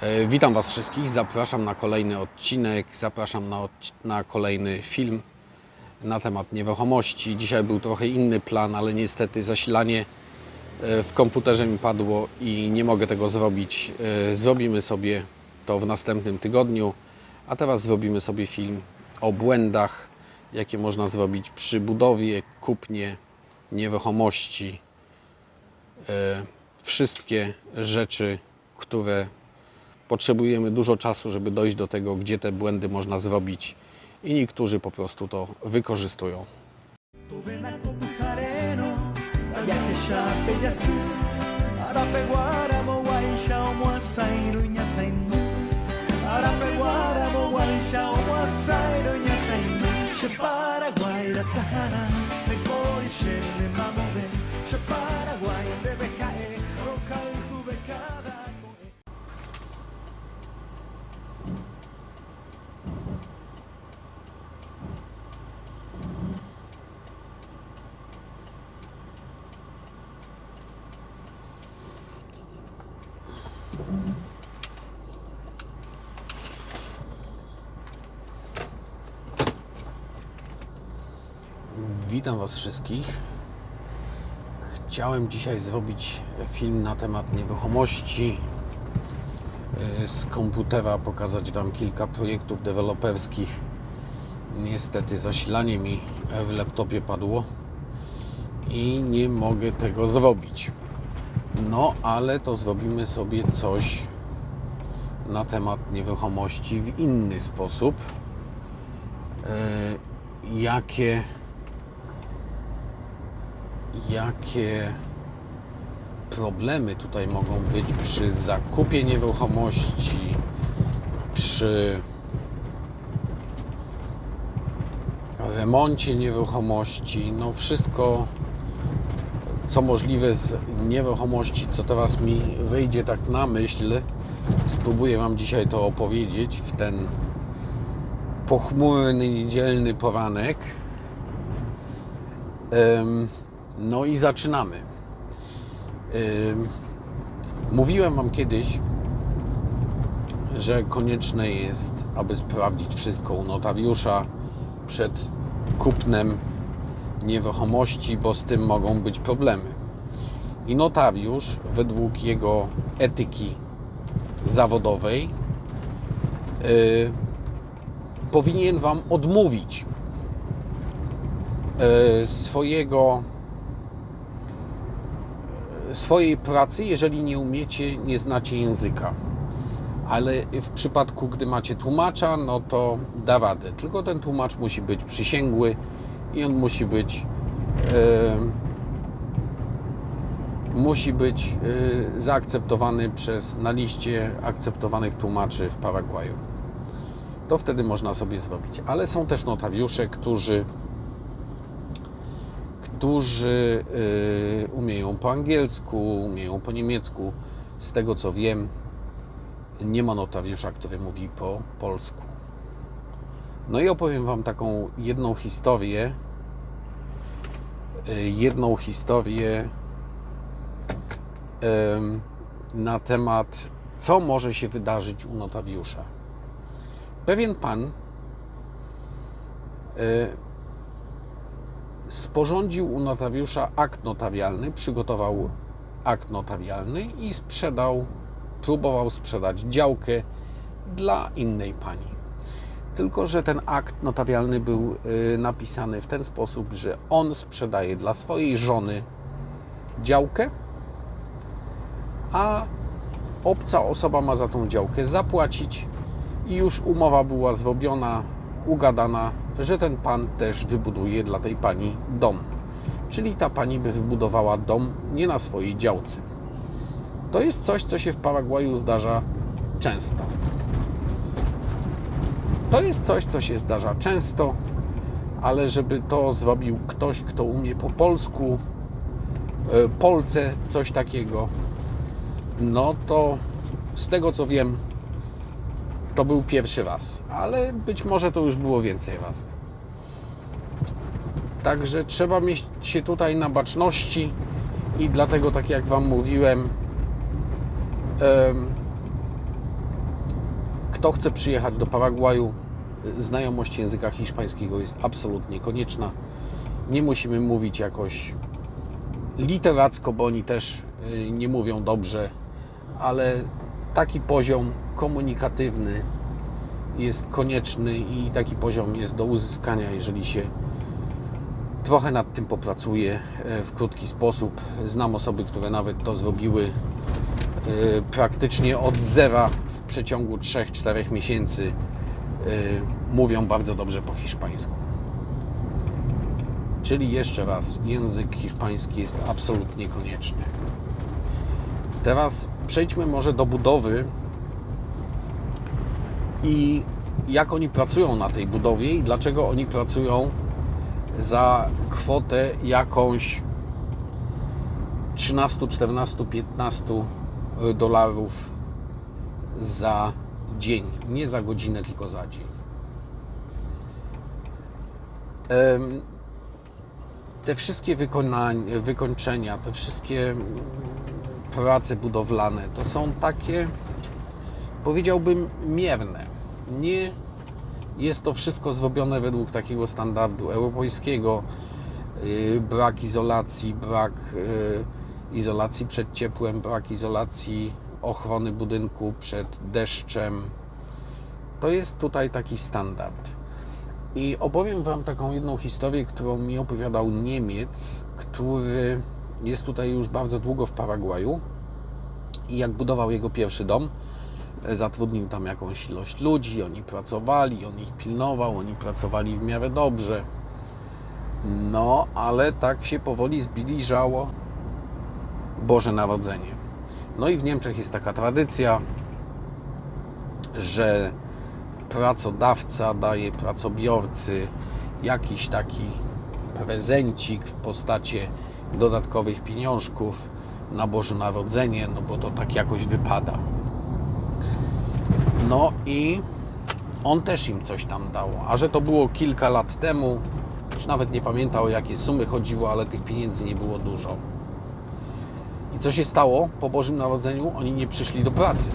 E, Witam Was wszystkich, zapraszam na kolejny odcinek, zapraszam na, na kolejny film na temat nieruchomości. Dzisiaj był trochę inny plan, ale niestety zasilanie e, w komputerze mi padło i nie mogę tego zrobić. E, Zrobimy sobie to w następnym tygodniu, a teraz zrobimy sobie film o błędach, jakie można zrobić przy budowie, kupnie nieruchomości wszystkie rzeczy, które potrzebujemy dużo czasu, żeby dojść do tego, gdzie te błędy można zrobić. I niektórzy po prostu to wykorzystują. Tuve na Copujareno, Witam Was wszystkich. Chciałem dzisiaj zrobić film na temat nieruchomości. Yy, Z komputera pokazać Wam kilka projektów deweloperskich. Niestety zasilanie mi w laptopie padło i nie mogę tego zrobić. No, ale to zrobimy sobie coś na temat nieruchomości w inny sposób. Yy, Jakie jakie problemy tutaj mogą być przy zakupie nieruchomości, przy remoncie nieruchomości, no wszystko co możliwe z nieruchomości, co teraz mi wyjdzie tak na myśl, spróbuję Wam dzisiaj to opowiedzieć w ten pochmurny, niedzielny poranek. Em, no i zaczynamy. Mówiłem Wam kiedyś, że konieczne jest, aby sprawdzić wszystko u notariusza przed kupnem nieruchomości, bo z tym mogą być problemy. I notariusz, według jego etyki zawodowej, yy, powinien Wam odmówić yy, swojego swojej pracy, jeżeli nie umiecie, nie znacie języka. Ale w przypadku, gdy macie tłumacza, no to da radę. Tylko ten tłumacz musi być przysięgły i on musi być e, musi być e, zaakceptowany przez na liście akceptowanych tłumaczy w Paragwaju. To wtedy można sobie zrobić. Ale są też notariusze, którzy którzy y, umieją po angielsku, umieją po niemiecku. Z tego co wiem, nie ma notariusza, który mówi po polsku. No i opowiem Wam taką jedną historię. y, Jedną historię na temat, co może się wydarzyć u notariusza. Pewien pan y, sporządził u notariusza akt notarialny, przygotował akt notarialny i sprzedał, próbował sprzedać działkę dla innej pani. Tylko, że ten akt notarialny był y, napisany w ten sposób, że on sprzedaje dla swojej żony działkę, a obca osoba ma za tą działkę zapłacić i już umowa była zrobiona, ugadana, że ten pan też wybuduje dla tej pani dom. Czyli ta pani by wybudowała dom nie na swojej działce. To jest coś, co się w Paragwaju zdarza często. To jest coś, co się zdarza często, ale żeby to zrobił ktoś, kto umie po polsku, e, Polce coś takiego, no to z tego co wiem, to był pierwszy raz, ale być może to już było więcej razy. Także trzeba mieć się tutaj na baczności i dlatego, tak jak Wam mówiłem, em, Kto chce przyjechać do Paragwaju, znajomość języka hiszpańskiego jest absolutnie konieczna. Nie musimy mówić jakoś literacko, bo oni też y, nie mówią dobrze, ale taki poziom komunikatywny jest konieczny i taki poziom jest do uzyskania, jeżeli się trochę nad tym popracuje e, w krótki sposób. Znam osoby, które nawet to zrobiły e, praktycznie od zera w przeciągu 3-4 miesięcy. E, Mówią bardzo dobrze po hiszpańsku. Czyli jeszcze raz, język hiszpański jest absolutnie konieczny. Teraz przejdźmy może do budowy i jak oni pracują na tej budowie i dlaczego oni pracują za kwotę jakąś 13, 14, 15 dolarów za dzień. Nie za godzinę, tylko za dzień. Te wszystkie wykończenia, te wszystkie prace budowlane to są takie, powiedziałbym, mierne. Nie jest to wszystko zrobione według takiego standardu europejskiego. Yy, Brak izolacji, brak yy, izolacji przed ciepłem, brak izolacji ochrony budynku przed deszczem. To jest tutaj taki standard. I opowiem Wam taką jedną historię, którą mi opowiadał Niemiec, który jest tutaj już bardzo długo w Paragwaju. I jak budował jego pierwszy dom, zatrudnił tam jakąś ilość ludzi, oni pracowali, on ich pilnował, oni pracowali w miarę dobrze. No, ale tak się powoli zbliżało Boże Narodzenie. No i w Niemczech jest taka tradycja, że pracodawca daje pracobiorcy jakiś taki prezencik w postaci dodatkowych pieniążków na Boże Narodzenie, no bo to tak jakoś wypada. No i on też im coś tam dał. A że to było kilka lat temu, już nawet nie pamiętał o jakie sumy chodziło, ale tych pieniędzy nie było dużo. I co się stało po Bożym Narodzeniu? Oni nie przyszli do pracy.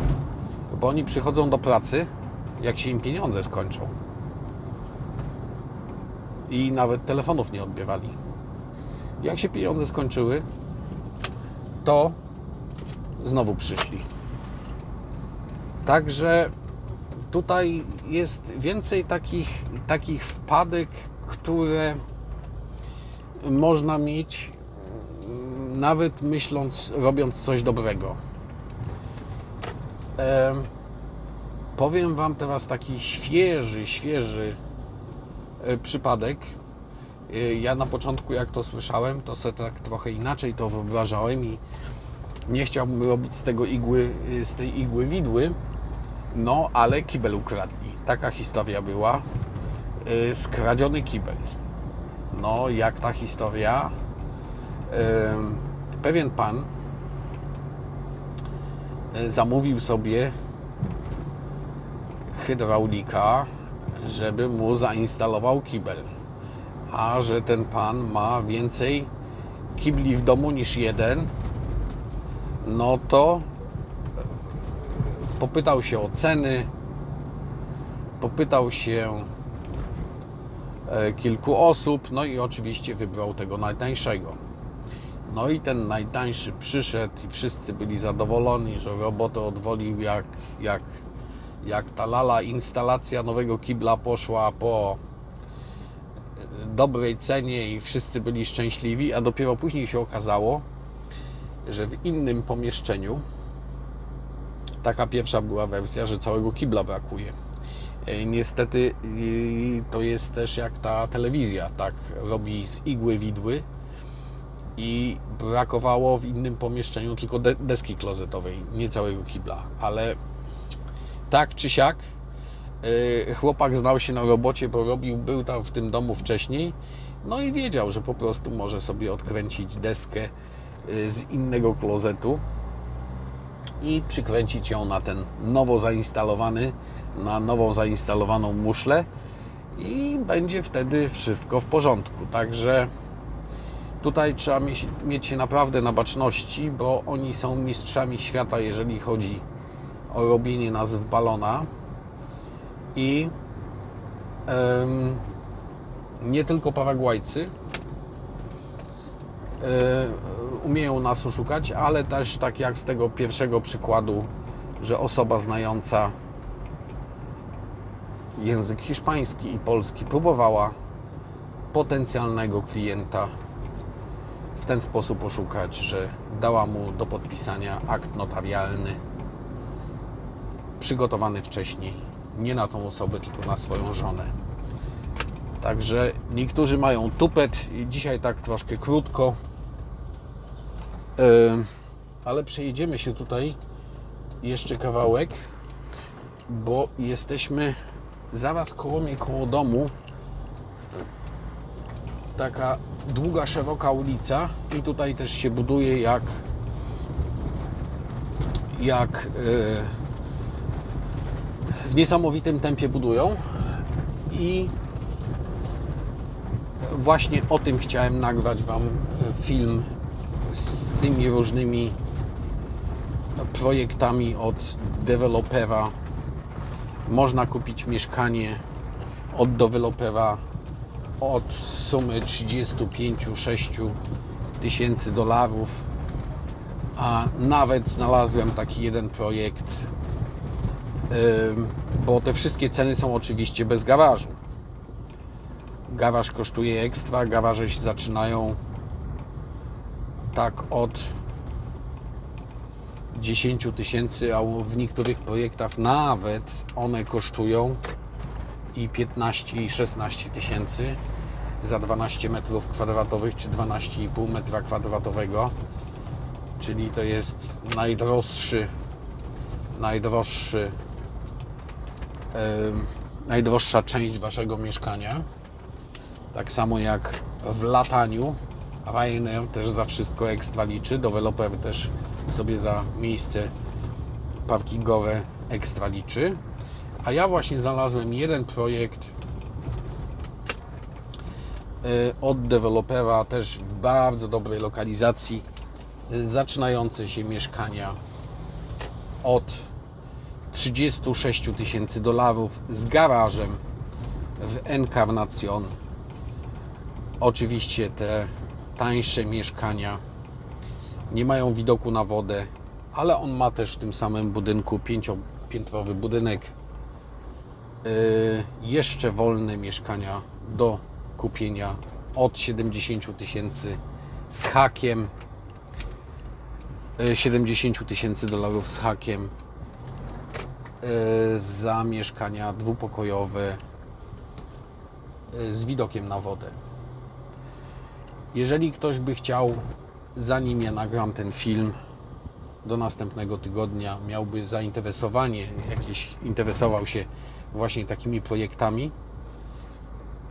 Bo oni przychodzą do pracy, jak się im pieniądze skończą. I nawet telefonów nie odbierali. Jak się pieniądze skończyły, to znowu przyszli. Także tutaj jest więcej takich, takich wpadek, które można mieć mm, nawet myśląc, robiąc coś dobrego. Em, powiem Wam teraz taki świeży, świeży e, przypadek. E, Ja na początku, jak to słyszałem, to sobie tak trochę inaczej to wyobrażałem i nie chciałbym robić z tego igły, y, z tej igły widły, no ale kibel ukradli. Taka historia była. Y, Skradziony kibel. No, jak ta historia? Pewien pan y, zamówił sobie hydraulika, żeby mu zainstalował kibel. A że ten pan ma więcej kibli w domu niż jeden, no to popytał się o ceny, popytał się e, kilku osób, no i oczywiście wybrał tego najtańszego. No i ten najtańszy przyszedł i wszyscy byli zadowoleni, że robotę odwolił jak, jak, jak ta lala instalacja nowego kibla poszła po dobrej cenie i wszyscy byli szczęśliwi, a dopiero później się okazało, że w innym pomieszczeniu taka pierwsza była wersja, że całego kibla brakuje. E, Niestety to jest też jak ta telewizja, tak robi z igły widły i brakowało w innym pomieszczeniu tylko de- deski klozetowej, nie całego kibla, ale tak czy siak chłopak znał się na robocie, bo robił, był tam w tym domu wcześniej, no i wiedział, że po prostu może sobie odkręcić deskę y, z innego klozetu i przykręcić ją na ten nowo zainstalowany, na nową zainstalowaną muszlę i będzie wtedy wszystko w porządku. Także tutaj trzeba mieć, mieć się naprawdę na baczności, bo oni są mistrzami świata, jeżeli chodzi o robienie nazw balona. I nie tylko Paragwajcy e, umieją nas oszukać, ale też tak jak z tego pierwszego przykładu, że osoba znająca język hiszpański i polski próbowała potencjalnego klienta w ten sposób oszukać, że dała mu do podpisania akt notarialny przygotowany wcześniej, nie na tą osobę, tylko na swoją żonę. Także niektórzy mają tupet i dzisiaj tak troszkę krótko, ale przejedziemy się tutaj jeszcze kawałek, bo jesteśmy zaraz koło mnie, koło domu. Taka długa, szeroka ulica i tutaj też się buduje jak jak yy, w niesamowitym tempie budują i właśnie o tym chciałem nagrać Wam e, film z tymi różnymi projektami od dewelopera. Można kupić mieszkanie od dewelopera od sumy 35-6 tysięcy dolarów. A nawet znalazłem taki jeden projekt, bo te wszystkie ceny są oczywiście bez garażu. Garaż kosztuje ekstra, garaże się zaczynają tak od 10 tysięcy, a w niektórych projektach nawet one kosztują i 15 i 16 tysięcy za 12 metrów kwadratowych czy 12,5 metra kwadratowego czyli to jest najdroższy najdroższy najdroższa część waszego mieszkania. Tak samo jak w lataniu. Ryanair też za wszystko ekstra liczy, deweloper też sobie za miejsce parkingowe ekstra liczy. A ja właśnie znalazłem jeden projekt y, od dewelopera też w bardzo dobrej lokalizacji zaczynające się mieszkania od 36 tysięcy dolarów z garażem w Encarnacion Oczywiście te tańsze mieszkania nie mają widoku na wodę, ale on ma też w tym samym budynku pięciopiętrowy budynek. Yy, jeszcze wolne mieszkania do kupienia od 70 tysięcy z hakiem. Yy, 70 tysięcy dolarów z hakiem yy, za mieszkania dwupokojowe yy, z widokiem na wodę. Jeżeli ktoś by chciał, zanim ja nagram ten film, do następnego tygodnia miałby zainteresowanie, jakieś interesował się właśnie takimi projektami,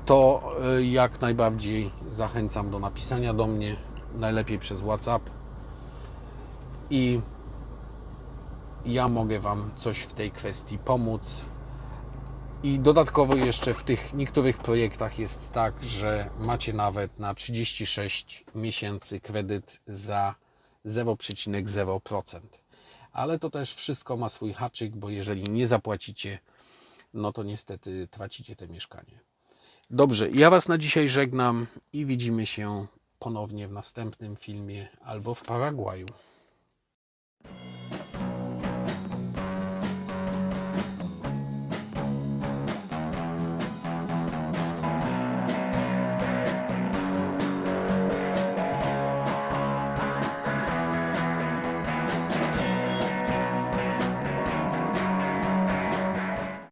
to y, jak najbardziej zachęcam do napisania do mnie, najlepiej przez WhatsApp i ja mogę Wam coś w tej kwestii pomóc. I dodatkowo jeszcze w tych niektórych projektach jest tak, że macie nawet na 36 miesięcy kredyt za 0,0%. Ale to też wszystko ma swój haczyk, bo jeżeli nie zapłacicie, no to niestety tracicie te mieszkanie. Dobrze, ja Was na dzisiaj żegnam i widzimy się ponownie w następnym filmie albo w Paragwaju.